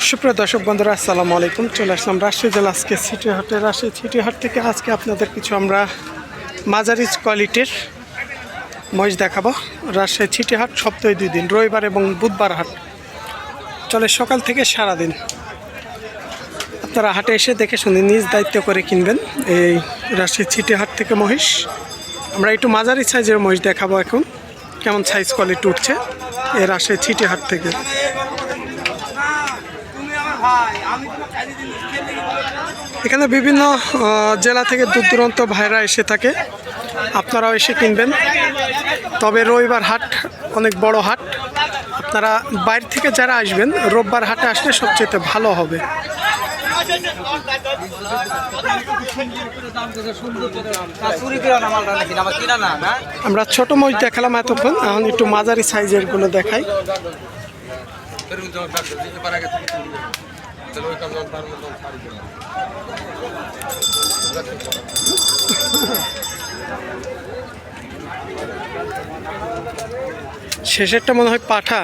সুপ্রিয় দর্শক বন্ধুরা, আসসালামু আলাইকুম। চলে আসলাম রাজশাহী জেলা, আজকে সিটি হাটে রাজশাহী সিটি হাট থেকে আজকে আপনাদের কিছু আমরা মাঝারি কোয়ালিটির মহিষ দেখাবো। রাজশাহী সিটি হাট সপ্তাহে দুই দিন, রবিবার এবং বুধবার হাট। চলে সকাল থেকে সারা দিন আপনারা হাটে এসে দেখে শুনে নিজ দায়িত্ব করে কিনবেন এই রাজশাহী সিটি হাট থেকে মহিষ। আমরা একটু মাঝারি সাইজের মহিষ দেখাবো এখন। কেমন সাইজ কোয়ালিটি উঠছে এই রাজশাহী সিটি হাট থেকে? এখানে বিভিন্ন জেলা থেকে দূর দূরান্ত ভাইরা এসে থাকে। আপনারাও এসে কিনবেন। তবে রবিবার হাট অনেক বড় হাট। আপনারা বাইরে থেকে যারা আসবেন, রোববার হাটে আসলে সবচেয়ে ভালো হবে। আমরা ছোট মহিষ দেখালাম এতক্ষণ, এখন একটু মাঝারি সাইজেরগুলো দেখাই। শেষেরটা মনে হয় পাঠা।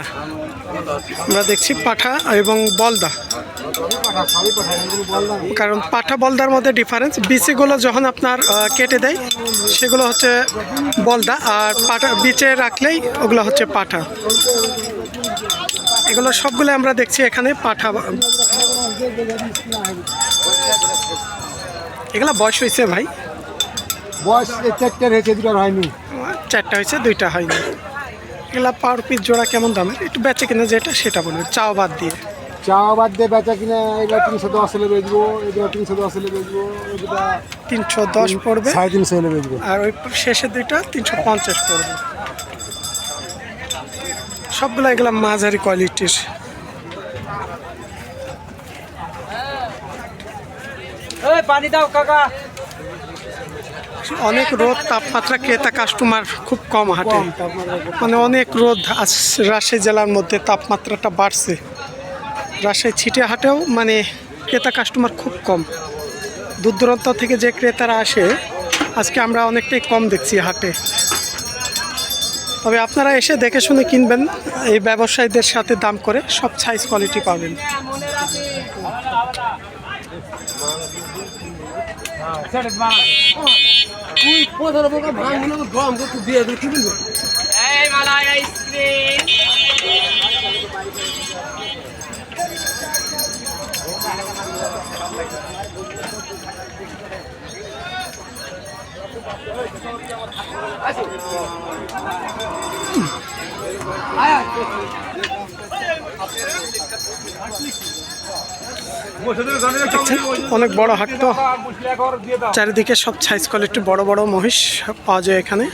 আমরা দেখছি পাঠা এবং বলদা। কারণ পাঠা বলদার মধ্যে ডিফারেন্স বিচিগুলো যখন আপনার কেটে দেয়, সেগুলো হচ্ছে বলদা। আর পাঠা বিচে রাখলেই ওগুলো হচ্ছে পাঠা। এগুলো সবগুলো আমরা দেখছি এখানে পাঠা এগুলো বয়স হয়েছে ভাই? বয়স চারটে হয়েছে দুটো হয়নি। চারটা হয়েছে দুইটা হয়নি। এগুলা পাওয়ার পিস জোড়া কেমন দামের? একটু বেচে কিনে যেটা সেটা বলবে চাও বাদ দিয়ে। চা বাদ দিয়ে বেচা কিনে এগুলো তিনশো দশ হলে বেচবো এগুলো তিনশো দশ হলে বেচবো তিনশো দশ পড়বে। সাড়ে তিনশো হলে বেচবো। আর ওই শেষের দুইটা তিনশো পঞ্চাশ পড়বে। সবগুলো এগুলো মাঝারি কোয়ালিটির। পানি দাও কাকা। অনেক রোদ তাপমাত্রা ক্রেতা কাস্টমার খুব কম হাটে। মানে অনেক রোদ আজ রাজশাহী জেলার মধ্যে তাপমাত্রাটা বাড়ছে। রাজশাহী ছিটে হাটেও মানে ক্রেতা কাস্টমার খুব কম। দূর দূরান্ত থেকে যে ক্রেতারা আসে আজকে আমরা অনেকটাই কম দেখছি হাটে। তবে আপনারা এসে দেখে শুনে কিনবেন, এই ব্যবসায়ীদের সাথে দাম করে সব সাইজ কোয়ালিটি পাবেন। আইসক্রিম অনেক বড় হাট তো। চারিদিকে সব সাইজ কোয়ালিটি বড় বড় মহিষ পাওয়া যায় এখানে।